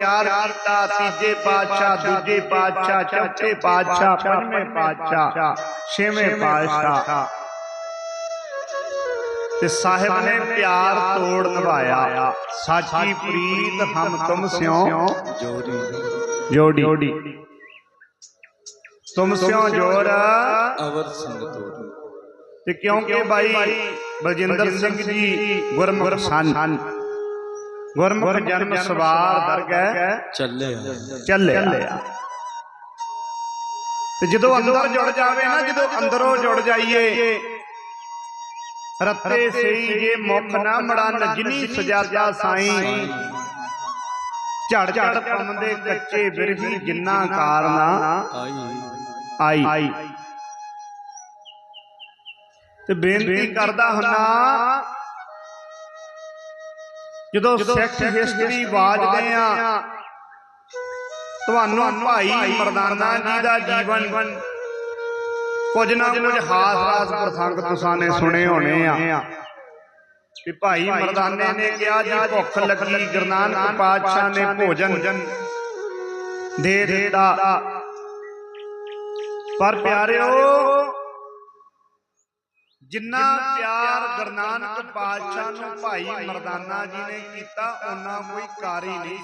ਪਿਆਰ ਕੀਤਾ ਤੀਜੇ ਪਾਤਸ਼ਾਹ ਦੂਜੇ ਪਾਤਸ਼ਾਹ ਚੌਥੇ ਪਾਤਸ਼ਾਹ ਪੰਜਵੇਂ ਪਾਤਸ਼ਾਹ ਛੇਵੇਂ ਪਾਤਸ਼ਾਹ ਤੇ ਸਾਹਿਬ ਨੇ ਪਿਆਰ ਤੋੜ ਨਿਭਾਇਆ ਸਾਚੀ ਪ੍ਰੀਤ ਹਮ ਤੁਮ ਸਿਓ ਜੋੜੀ ਜੋੜੀ ਤੁਮ ਸਿਓ ਜੋਰ ਅਵਰ ਸੰਗ ਤੋੜ ਤੇ ਕਿਉਂਕਿ ਬਾਈ ਬਲਜਿੰਦਰ ਸਿੰਘ ਜੀ ਗੁਰਮੁਖ ਸਨ ਗੁਰਮੁਖ ਜਨਮ ਸਵਾਰ ਦਰਗਹਿ ਚੱਲੇ ਚੱਲਿਆ ਤੇ ਜਦੋਂ ਅੰਦਰ ਜੁੜ ਜਾਵੇ ਨਾ ਜਦੋਂ ਅੰਦਰੋਂ ਜੁੜ ਜਾਈਏ ਰੱਤੇ ਸਈ ਜੇ ਮੁਖ ਨਾ ਮੜਨ ਜਿਨੀ ਸਜਾਦਾ ਸਾਈਂ। ਝੜ ਝੜ ਪੰਮਦੇ ਕੱਚੇ ਬਿਰਹੀ ਜਿੰਨਾ ਕਾਰਨਾ ਆਈ। ਆਈ। ਤੇ ਬੇਨਤੀ ਕਰਦਾ ਹੁੰਨਾ ਜਦੋਂ ਸਿੱਖ ਹਿਸਟਰੀ ਵਾਜਦੇ ਆ ਤੁਹਾਨੂੰ ਭਾਈ ਮਰਦਾਨਾ ਜੀ ਦਾ ਜੀਵਨ ਕੁਝ ਨਾ ਕੁਝ ਹਾਸ ਹਾਸ ਪ੍ਰਸੰਗ ਤੁਸਾਂ ਨੇ ਸੁਣੇ ਹੋਣੇ ਆ। ਕਿ ਭਾਈ ਮਰਦਾਨੇ ਨੇ ਕਿਹਾ ਜੀ ਭੁੱਖ ਲੱਗੀ ਗੁਰੂ ਨਾਨਕ ਪਾਤਸ਼ਾਹ ਨੇ ਭੋਜਨ ਦੇ ਦਿੱਤਾ। ਪਰ ਪਿਆਰਿਓ ਜਿੰਨਾ ਪਿਆਰ ਗੁਰੂ ਪਾਤਸ਼ਾਹ ਨੂੰ ਭਾਈ ਮਰਦਾਨਾ ਜੀ ਨੇ ਕੀਤਾ ਉਹਨਾਂ ਕੋਈ ਕਾਰੀ ਨਹੀਂ